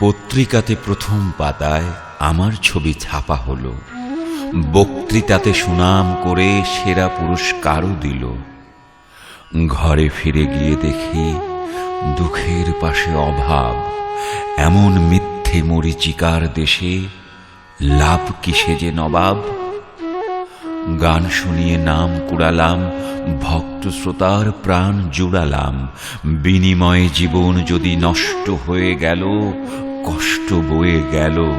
পত্রিকাতে প্রথম পাতায় আমার ছবি ছাপা হলো। বক্তৃতাতে সুনাম করে সেরা পুরস্কারও দিল। ঘরে ফিরে গিয়ে দেখি দুঃখের পাশে অভাব। এমন মিথ্যে মরিচিকার দেশে লাভ কিসে যে নবাব? গান শুনিয়ে নাম কুড়ালাম, ভক্ত শ্রোতার প্রাণ জুড়ালাম। বিনিময়ে জীবন যদি নষ্ট হয়ে গেল, কষ্ট বয়ে গেল।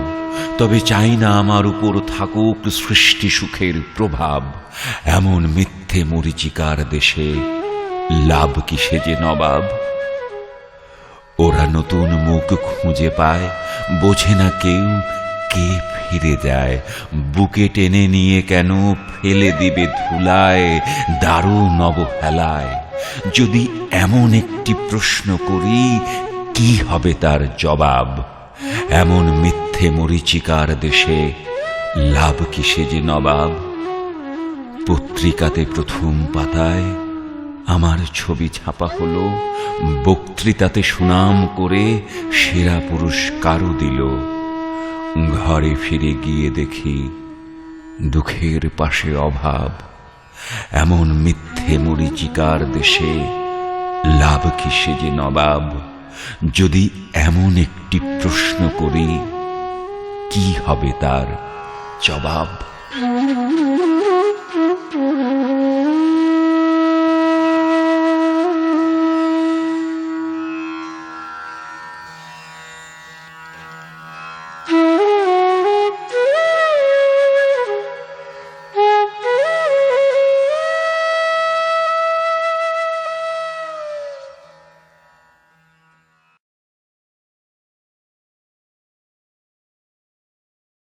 তবে চাই না আমার উপর থাকুক সৃষ্টি সুখের প্রভাব। এমন মিথ্যে মরিচিকার দেশে লাভ কিসে যে নবাব? ওরা নতুন মুখ খুঁজে পায়, বোঝে না কেউ কে ফিরে যায় বুকে টেনে নিয়ে কেন ফেলে দিবে ধুলায় দারুণ অবহেলায় যদি এমন একটি প্রশ্ন করি, কি হবে তার জবাব? এমন মিথ্যে মরিচিকার দেশে লাভ কিসে যে নবাব? পত্রিকাতে প্রথম পাতায় আমার ছবি ছাপা হলো, বক্তৃতাতে সুনাম করে সেরা পুরস্কারও দিল। ঘরে ফিরে গিয়ে দেখি দুঃখের পাশে অভাব। এমন মিথ্যে মরিচিকার দেশে লাভ কিসে যে নবাব? যদি এমন একটি প্রশ্ন করি, কি হবে তার জবাব?